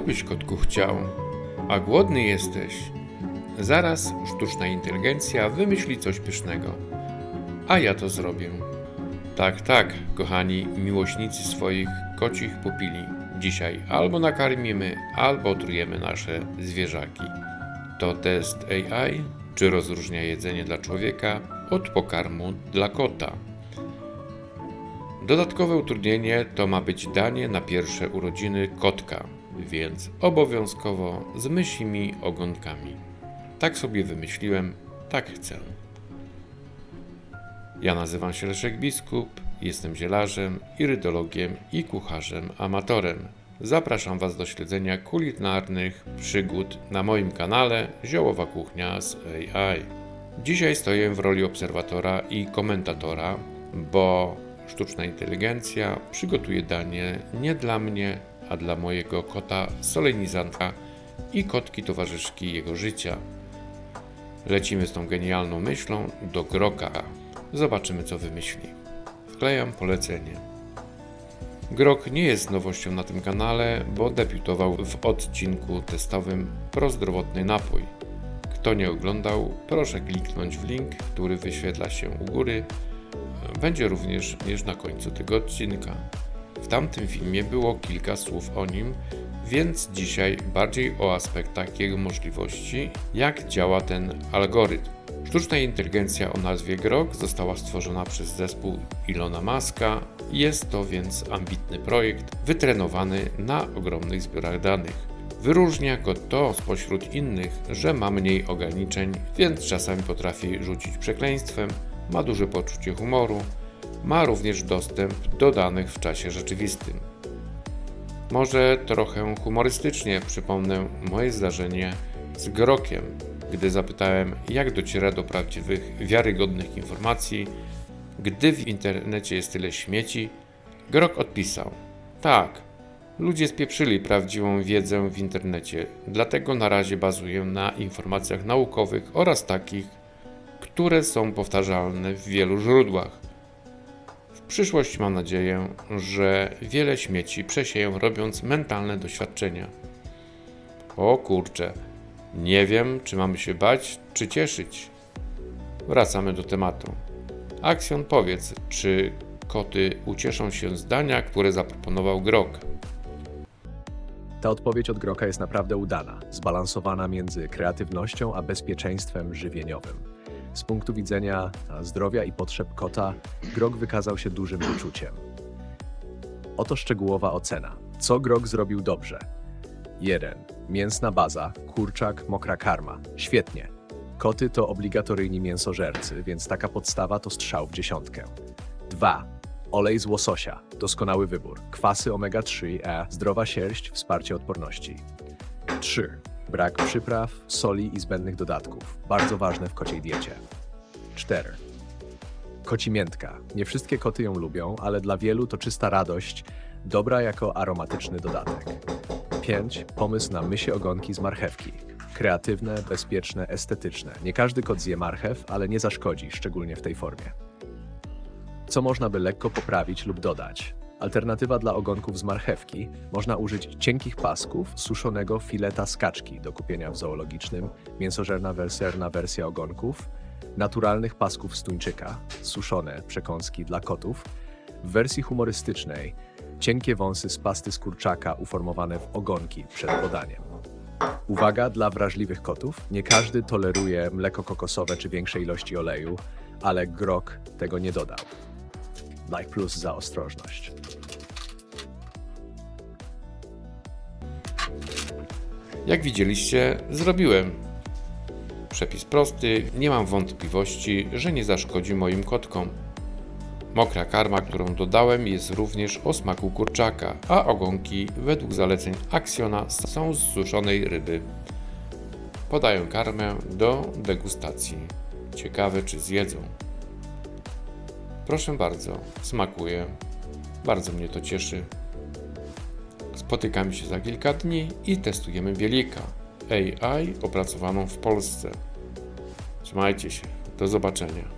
byś kotku chciał? A głodny jesteś? Zaraz sztuczna inteligencja wymyśli coś pysznego. A ja to zrobię. Tak, tak, kochani miłośnicy swoich kocich pupili. Dzisiaj albo nakarmimy, albo otrujemy nasze zwierzaki. To test AI, czy rozróżnia jedzenie dla człowieka od pokarmu dla kota. Dodatkowe utrudnienie to ma być danie na pierwsze urodziny kotka, więc obowiązkowo z mysimi ogonkami. Tak sobie wymyśliłem, tak chcę. Ja nazywam się Leszek Biskup, jestem zielarzem, irydologiem i kucharzem amatorem. Zapraszam Was do śledzenia kulinarnych przygód na moim kanale Ziołowa Kuchnia z AI. Dzisiaj stoję w roli obserwatora i komentatora, bo sztuczna inteligencja przygotuje danie nie dla mnie, a dla mojego kota solenizantka i kotki towarzyszki jego życia. Lecimy z tą genialną myślą do Groka. Zobaczymy, co wymyśli. Wklejam polecenie. Grok nie jest nowością na tym kanale, bo debiutował w odcinku testowym prozdrowotny napój. Kto nie oglądał, proszę kliknąć w link, który wyświetla się u góry. Będzie również również na końcu tego odcinka. W tamtym filmie było kilka słów o nim, więc dzisiaj bardziej o aspektach jego możliwości, jak działa ten algorytm. Sztuczna inteligencja o nazwie Grok została stworzona przez zespół Ilona Maska. Jest to więc ambitny projekt wytrenowany na ogromnych zbiorach danych. Wyróżnia go to spośród innych, że ma mniej ograniczeń, więc czasami potrafi rzucić przekleństwem, ma duże poczucie humoru, ma również dostęp do danych w czasie rzeczywistym. Może trochę humorystycznie przypomnę moje zdarzenie z Grokiem, gdy zapytałem, jak dociera do prawdziwych, wiarygodnych informacji, gdy w internecie jest tyle śmieci. Grok odpisał: Tak, ludzie spieprzyli prawdziwą wiedzę w internecie, dlatego na razie bazuję na informacjach naukowych oraz takich, które są powtarzalne w wielu źródłach. W przyszłości mam nadzieję, że wiele śmieci przesieję robiąc mentalne doświadczenia. O kurczę, nie wiem, czy mamy się bać, czy cieszyć. Wracamy do tematu. Aksjon, powiedz, czy koty ucieszą się z dania, które zaproponował Grok? Ta odpowiedź od Groka jest naprawdę udana, zbalansowana między kreatywnością a bezpieczeństwem żywieniowym. Z punktu widzenia zdrowia i potrzeb kota, Grok wykazał się dużym wyczuciem. Oto szczegółowa ocena. Co Grok zrobił dobrze? 1. Mięsna baza, kurczak, mokra karma. Świetnie. Koty to obligatoryjni mięsożercy, więc taka podstawa to strzał w dziesiątkę. 2. Olej z łososia. Doskonały wybór. Kwasy omega-3, E, zdrowa sierść, wsparcie odporności. 3. Brak przypraw, soli i zbędnych dodatków. Bardzo ważne w kociej diecie. 4. Koci miętka. Nie wszystkie koty ją lubią, ale dla wielu to czysta radość, dobra jako aromatyczny dodatek. 5. Pomysł na mysie ogonki z marchewki. Kreatywne, bezpieczne, estetyczne. Nie każdy kot zje marchew, ale nie zaszkodzi, szczególnie w tej formie. Co można by lekko poprawić lub dodać? Alternatywa dla ogonków z marchewki. Można użyć cienkich pasków suszonego fileta z kaczki do kupienia w zoologicznym, mięsożerna werserna wersja ogonków, naturalnych pasków z tuńczyka, suszone przekąski dla kotów, w wersji humorystycznej. Cienkie wąsy z pasty z kurczaka uformowane w ogonki przed podaniem. Uwaga dla wrażliwych kotów, nie każdy toleruje mleko kokosowe czy większe ilości oleju, ale grok tego nie dodał. Like plus za ostrożność. Jak widzieliście, zrobiłem. Przepis prosty, nie mam wątpliwości, że nie zaszkodzi moim kotkom. Mokra karma, którą dodałem, jest również o smaku kurczaka, a ogonki, według zaleceń Aksiona, są z suszonej ryby. Podaję karmę do degustacji. Ciekawe, czy zjedzą. Proszę bardzo, smakuje. Bardzo mnie to cieszy. Spotykamy się za kilka dni i testujemy bielika AI opracowaną w Polsce. Trzymajcie się. Do zobaczenia.